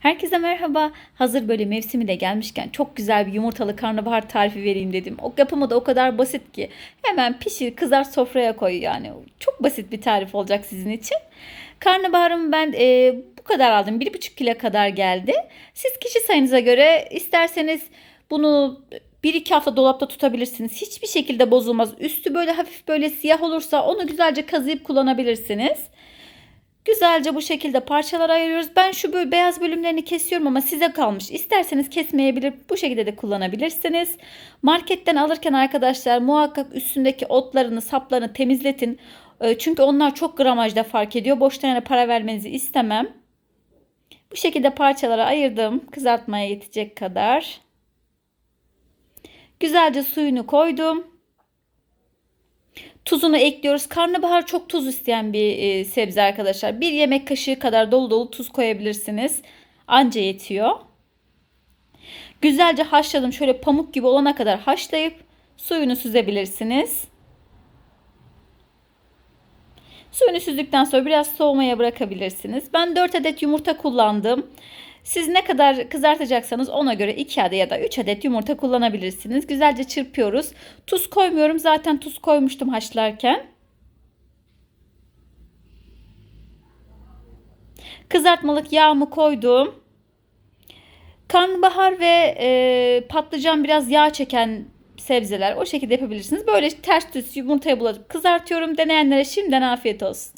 Herkese merhaba. Hazır böyle mevsimi de gelmişken çok güzel bir yumurtalı karnabahar tarifi vereyim dedim. O yapımı da o kadar basit ki hemen pişir, kızart sofraya koy yani. Çok basit bir tarif olacak sizin için. Karnabaharımı ben e, bu kadar aldım. 1,5 kilo kadar geldi. Siz kişi sayınıza göre isterseniz bunu 1-2 hafta dolapta tutabilirsiniz. Hiçbir şekilde bozulmaz. Üstü böyle hafif böyle siyah olursa onu güzelce kazıyıp kullanabilirsiniz. Güzelce bu şekilde parçalara ayırıyoruz. Ben şu böyle beyaz bölümlerini kesiyorum ama size kalmış. İsterseniz kesmeyebilir, bu şekilde de kullanabilirsiniz. Marketten alırken arkadaşlar muhakkak üstündeki otlarını, saplarını temizletin. E, Çünkü onlar çok gramajda fark ediyor. Boşta yani para vermenizi istemem. Bu şekilde parçalara ayırdım. Kızartmaya yetecek kadar. Güzelce suyunu koydum. Tuzunu ekliyoruz. Karnabahar çok tuz isteyen bir e, sebze arkadaşlar. Bir yemek kaşığı kadar dolu dolu tuz koyabilirsiniz. Anca yetiyor. Güzelce haşladım. Şöyle pamuk gibi olana kadar haşlayıp suyunu süzebilirsiniz. Suyunu süzdükten sonra biraz soğumaya bırakabilirsiniz. Ben 4 adet yumurta kullandım. Siz ne kadar kızartacaksanız ona göre 2 adet ya da 3 adet yumurta kullanabilirsiniz. Güzelce çırpıyoruz. Tuz koymuyorum. Zaten tuz koymuştum haşlarken. Kızartmalık yağımı koydum. Karnabahar ve e, patlıcan biraz yağ çeken sebzeler. O şekilde yapabilirsiniz. Böyle ters düz yumurtaya bulaşıp kızartıyorum. Deneyenlere şimdiden afiyet olsun.